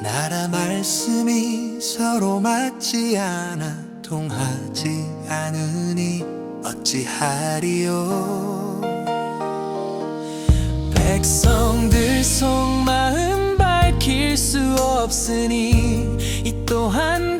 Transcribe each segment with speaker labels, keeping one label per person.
Speaker 1: 나라 말씀이 서로 맞지 않아 통하지 않으니 어찌하리요? 백성들 속마음 밝힐 수 없으니 이 또한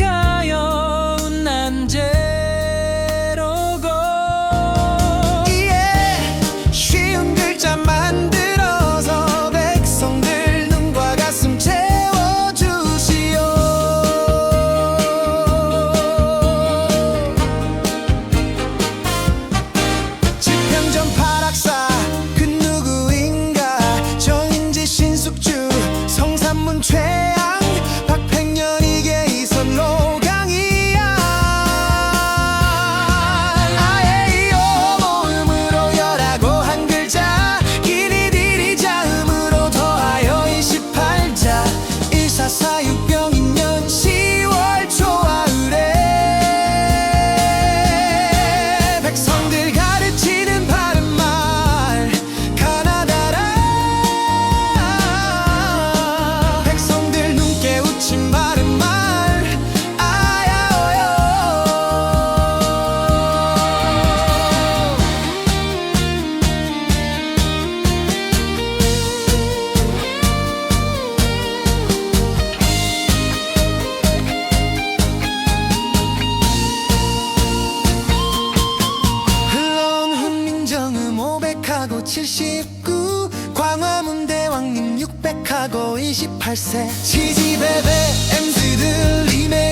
Speaker 1: 79 광화문 대왕님 600하고 28세. 지지배배 엠스들 이메일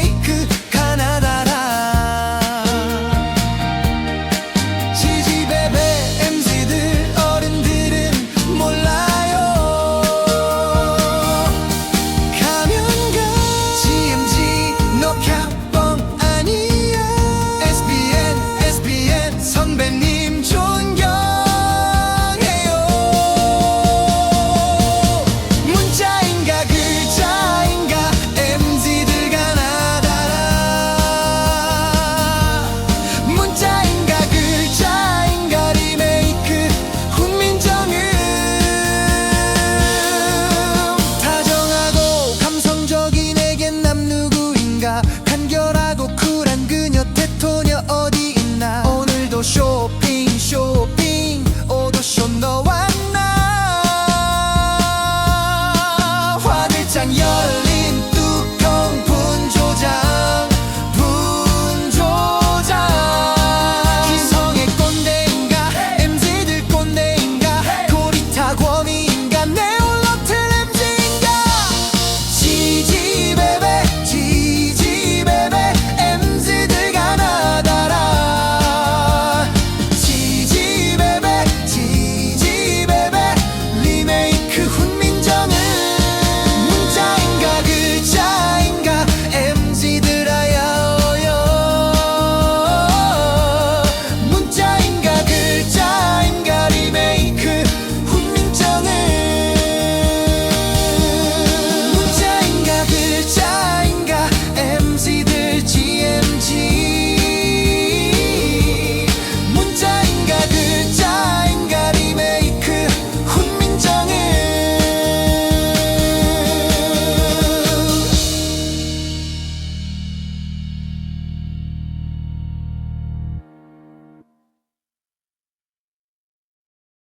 Speaker 1: 어디 있나? 오늘도 쇼핑 쇼핑.